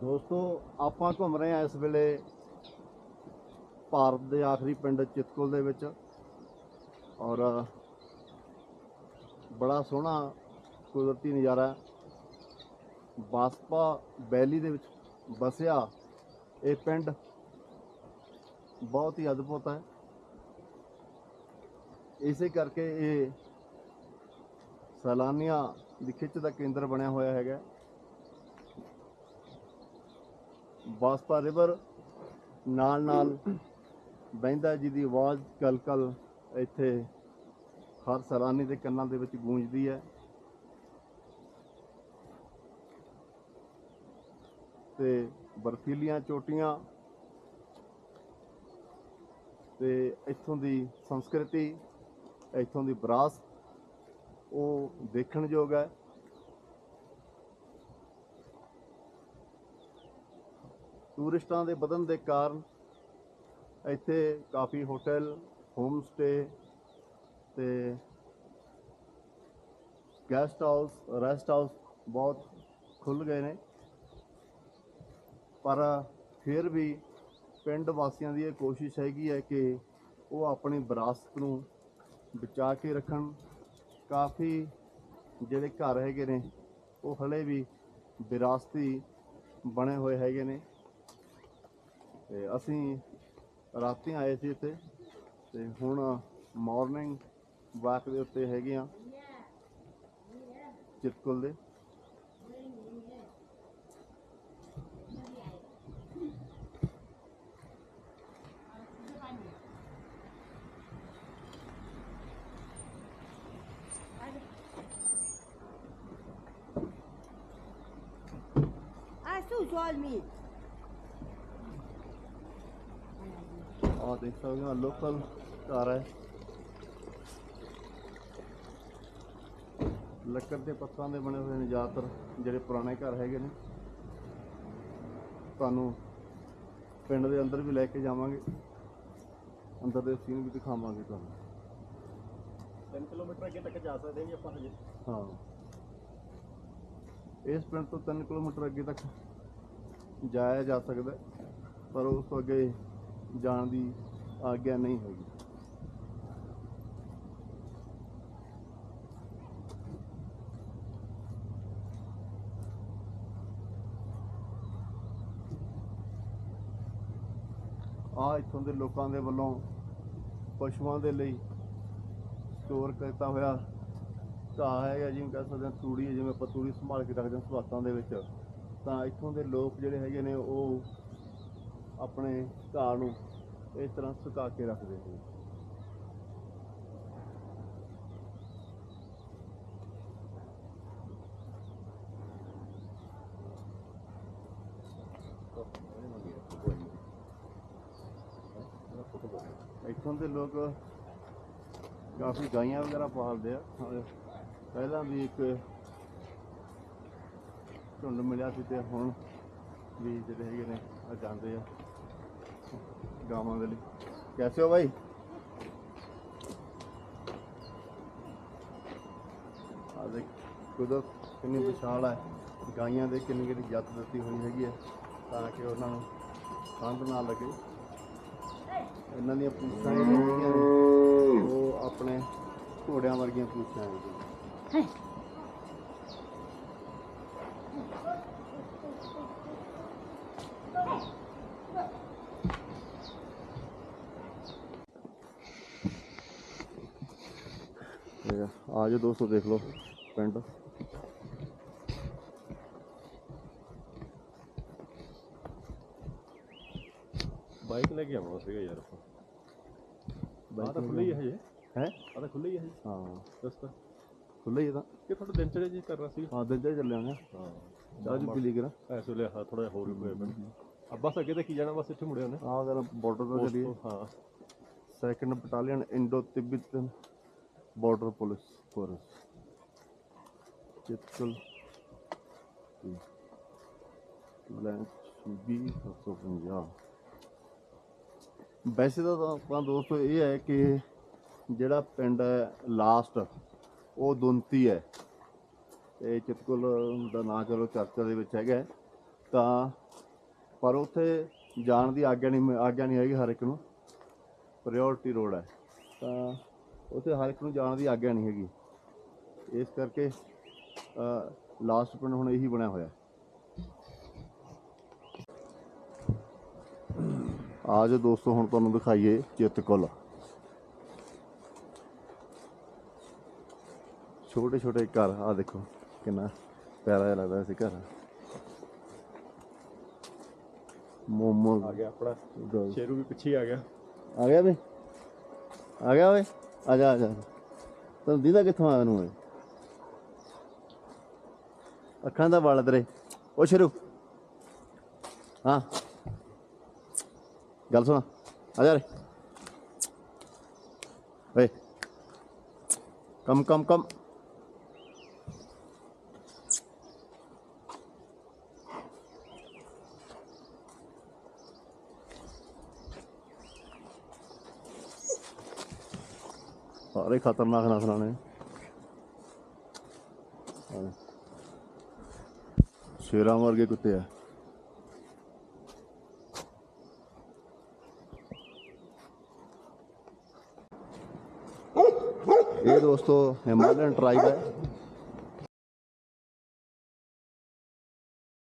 ਦੋਸਤੋ, ਆਪਾਂ ਘੁੰਮ ਰਹੇ ਹਾਂ ਇਸ ਵੇਲੇ ਭਾਰਤ ਦੇ ਆਖਰੀ ਪਿੰਡ ਚਿਤਕੁਲ ਦੇ ਵਿੱਚ ਔਰ ਬੜਾ ਸੋਹਣਾ ਕੁਦਰਤੀ ਨਜ਼ਾਰਾ ਹੈ। ਬਾਸਪਾ ਵੈਲੀ ਦੇ ਵਿੱਚ ਵਸਿਆ ਇਹ ਪਿੰਡ ਬਹੁਤ ਹੀ ਅਦਭੁਤ ਹੈ। ਇਸੇ ਕਰਕੇ ਇਹ ਸੈਲਾਨੀਆਂ ਦੀ ਖਿੱਚ ਦਾ ਕੇਂਦਰ ਬਣਿਆ ਹੋਇਆ ਹੈਗਾ। ਬਾਸਪਾ ਰਿਵਰ, ਨਾਲ ਨਾਲ ਬਹਿੰਦਾ ਜੀ ਦੀ ਆਵਾਜ਼ ਕਲ-ਕਲ ਇੱਥੇ ਹਰ ਸੈਲਾਨੀ ਦੇ ਕੰਨਾਂ ਦੇ ਵਿੱਚ ਗੂੰਜਦੀ ਹੈ। ਤੇ ਬਰਫੀਲੀਆਂ ਚੋਟੀਆਂ ਤੇ ਇੱਥੋਂ ਦੀ ਸੰਸਕ੍ਰਿਤੀ, ਇੱਥੋਂ ਦੀ ਵਿਰਾਸਤ ਉਹ ਦੇਖਣਯੋਗ ਹੈ। ਟੂਰਿਸਟਾਂ ਦੇ ਵਧਣ ਦੇ ਕਾਰਨ ਇੱਥੇ ਕਾਫੀ ਹੋਟਲ ਹੋਮ ਸਟੇ ਤੇ ਗੈਸਟ ਹਾਊਸ ਰੈਸਟ ਹਾਊਸ ਬਹੁਤ ਖੁੱਲ ਗਏ ਨੇ। ਪਰ ਫਿਰ ਵੀ ਪਿੰਡ ਵਾਸੀਆਂ ਦੀ ਇਹ ਕੋਸ਼ਿਸ਼ ਹੈਗੀ ਹੈ ਕਿ ਉਹ ਆਪਣੀ ਵਿਰਾਸਤ ਨੂੰ ਬਚਾ ਕੇ ਰੱਖਣ। ਕਾਫੀ ਜਿਹੜੇ ਘਰ ਹੈਗੇ ਨੇ, ਉਹ ਹਲੇ ਵੀ ਵਿਰਾਸਤੀ ਬਣੇ ਹੋਏ ਹੈਗੇ ਨੇ। ਤੇ ਅਸੀਂ ਰਾਤੀ ਆਏ ਸੀ ਇੱਥੇ ਤੇ ਹੁਣ ਮਾਰਨਿੰਗ ਵਾਕ ਦੇ ਉੱਤੇ ਹੈਗੇ ਆ ਚਿਤਕੁਲ ਦੇ। Ah, su ਆ ਦੇਖ ਸਕਦੇ ਹੋ ਲੋਕਲ ਘਰ ਹੈ। ਲੱਕੜ ਦੇ ਪੱਥਰਾਂ ਦੇ ਬਣੇ ਹੋਏ ਨੇ ਜ਼ਿਆਦਾਤਰ ਜਿਹੜੇ ਪੁਰਾਣੇ ਘਰ ਹੈਗੇ ਨੇ। ਤੁਹਾਨੂੰ ਪਿੰਡ ਦੇ ਅੰਦਰ ਵੀ ਲੈ ਕੇ ਜਾਵਾਂਗੇ। ਅੰਦਰ ਦੇ ਸੀਨ ਵੀ ਦਿਖਾਵਾਂਗੇ ਤੁਹਾਨੂੰ। 3 ਕਿਲੋਮੀਟਰ ਅੱਗੇ ਤੱਕ ਜਾ ਸਕਦੇ ਹਾਂ ਜੀ ਆਪਾਂ ਹਜੇ। ਹਾਂ। ਇਸ ਪਿੰਡ ਤੋਂ 3 ਕਿਲੋਮੀਟਰ ਅੱਗੇ ਤੱਕ ਜਾਇਆ ਜਾ ਸਕਦਾ ਪਰ ਉਸ ਤੋਂ ਅੱਗੇ ਜਾਣ ਦੀ ਆਗਿਆ ਨਹੀਂ ਹੈਗੀ। ਆ ਇੱਥੋਂ ਦੇ ਲੋਕਾਂ ਦੇ ਵੱਲੋਂ ਪਸ਼ੂਆਂ ਦੇ ਲਈ ਸਟੋਰ ਕੀਤਾ ਹੋਇਆ ਘਾਹ ਹੈਗਾ ਜਿਵੇਂ ਕਹਿ ਸਕਦੇ ਹਾਂ ਤੂੜੀ ਜਿਵੇਂ ਆਪਾਂ ਤੂੜੀ ਸੰਭਾਲ ਕੇ ਰੱਖਦੇ ਹਾਂ ਸਵਾਤਾਂ ਦੇ ਵਿੱਚ, ਤਾਂ ਇੱਥੋਂ ਦੇ ਲੋਕ ਜਿਹੜੇ ਹੈਗੇ ਨੇ ਉਹ ਆਪਣੇ ਘਾਹ ਨੂੰ ਇਸ ਤਰ੍ਹਾਂ ਸੁਕਾ ਕੇ ਰੱਖਦੇ ਸੀ ਇੱਥੋਂ ਦੇ ਲੋਕ ਕਾਫੀ ਗਾਈਆਂ ਵਗੈਰਾ ਪਾਲਦੇ ਆ। ਪਹਿਲਾਂ ਵੀ ਇੱਕ ਝੁੰਡ ਮਿਲਿਆ ਸੀ ਤੇ ਹੁਣ ਵੀ ਜਿਹੜੇ ਹੈਗੇ ਨੇ ਆ ਜਾਂਦੇ ਆ। ਗਾਵਾਂ ਦੇ ਲਈ। ਕੈਸੇ ਹੋ ਭਾਈ ਆ ਦੇਖ, ਕੁਦਰਤ ਕਿੰਨੀ ਵਿਸ਼ਾਲ ਹੈ। ਗਾਈਆਂ ਦੇ ਕਿੰਨੀ ਕਿੰਨੀ ਜੱਤ ਦਿੱਤੀ ਹੋਈ ਹੈਗੀ ਹੈ, ਤਾਂ ਕਿ ਉਹਨਾਂ ਨੂੰ ਠੰਡ ਨਾ ਲੱਗੇ। ਇਹਨਾਂ ਦੀਆਂ ਪੂਛਾਂ ਜਿਹੜੀਆਂ ਉਹ ਆਪਣੇ ਘੋੜਿਆਂ ਵਰਗੀਆਂ ਪੂਛਾਂ ਹੈਗੀਆਂ ਤੇ ਆ ਜਾਓ ਦੋਸਤੋ ਦੇਖ ਲਓ ਪਿੰਡ। ਬਾਈਕ ਲੈ ਕੇ ਆਉਣਾ ਸੀਗਾ ਯਾਰ ਆਪਾਂ। ਬਾਈਕ ਤਾਂ ਖੁੱਲੀ ਹੈ ਹਜੇ। ਹੈ? ਆ ਤਾਂ ਖੁੱਲੀ ਹੈ ਹਜੇ। ਹਾਂ। ਰਸਤਾ ਖੁੱਲ੍ਹਾ ਹੀ ਹੈ ਤਾਂ। ਕਿ ਥੋੜਾ ਦਿਨ ਚੜੇ ਜੀ ਕਰਨਾ ਸੀ। ਹਾਂ ਦਿਲ ਜਾ ਚੱਲਿਆ ਹਾਂ ਹਾਂ। ਚਾਹ ਜੀ ਪੀ ਲਈ ਕਰਾਂ ਐਸ ਵੇਲੇ ਹਾਂ ਥੋੜਾ ਹੋਰ ਵੀ ਆ ਬਸ ਅੱਗੇ ਕੀ ਜਾਣਾ ਬਸ ਇੱਥੇ ਮੁੜੇ ਉਹਨੇ ਆਹ ਜਰਾ ਬਾਰਡਰ ਤੋਂ ਚੱਲੀਏ। ਹਾਂ। Second battalion Indo Tibetan border police force Chitkul. ਬਲੈਂਚ B 750 ਵੈਸੇ ਤਾਂ ਆਪਾਂ ਦੋਸਤੋ ਇਹ ਹੈ ਕਿ ਜਿਹੜਾ ਪਿੰਡ ਹੈ ਲਾਸਟ, ਉਹ ਦੁੰਤੀ ਹੈ। ਤੇ ਚਿਤਕੁਲ ਦਾ ਨਾਂ ਚਲੋ ਚਰਚਾ ਦੇ ਵਿੱਚ ਹੈਗਾ। ਤਾਂ ਪਰ ਉੱਥੇ ਜਾਣ ਦੀ ਆਗਿਆ ਨਹੀਂ ਆਗਿਆ ਨਹੀਂ ਹੈਗੀ ਹਰ ਇੱਕ ਨੂੰ। ਪ੍ਰਾਇੋਰਟੀ ਰੋਡ ਹੈ। ਤਾਂ ਉੱਥੇ ਹਰ ਇੱਕ ਨੂੰ ਜਾਣ ਦੀ ਆਗਿਆ ਨਹੀਂ ਹੈਗੀ। ਇਸ ਕਰਕੇ ਲਾਸਟ ਪਿੰਡ ਹੁਣ ਇਹੀ ਬਣਿਆ ਹੋਇਆ। ਆਜ ਦੋਸਤੋ ਹੁਣ ਤੁਹਾਨੂੰ ਦਿਖਾਈਏ ਚਿਤਕੁਲ ਛੋਟੇ ਛੋਟੇ ਘਰ ਆ ਦੇਖੋ ਕਿੰਨਾ ਪਿਆਰਾ ਜਿਹਾ ਲੱਗਦਾ ਸੀ ਘਰ। ਮੋਮੋ। ਆ ਗਿਆ ਆਪਣਾ। ਸ਼ੇਰੂ ਵੀ ਪਿੱਛੇ ਆ ਗਿਆ। ਆ ਗਿਆ ਬਈ। ਆ ਗਿਆ ਓਏ। ਆ ਜਾ ਆ ਜਾ। ਤੈਨੂੰ ਦੀਦਾ ਕਿੱਥੋਂ ਆਇਆ ਨੂੰ ਓਏ? ਅੱਖਾਂ ਦਾ ਵਾਲ ਤੇਰੇ। ਓ ਸ਼ੁਰੂ। ਹਾਂ। ਗੱਲ ਸੁਣ। ਆ ਜਾ ਰੇ। ਓਏ। ਕਮ ਕਮ ਕਮ। ਸਾਰੇ ਖਤਰਨਾਕ ਨਸਲਾਂ ਨੇ ਸ਼ੇਰਾਂ ਵਰਗੇ ਕੁੱਤੇ ਆ। ਇਹ ਦੋਸਤੋ ਹਿਮਾਲਯਨ ਟ੍ਰਾਈਬ ਹੈ।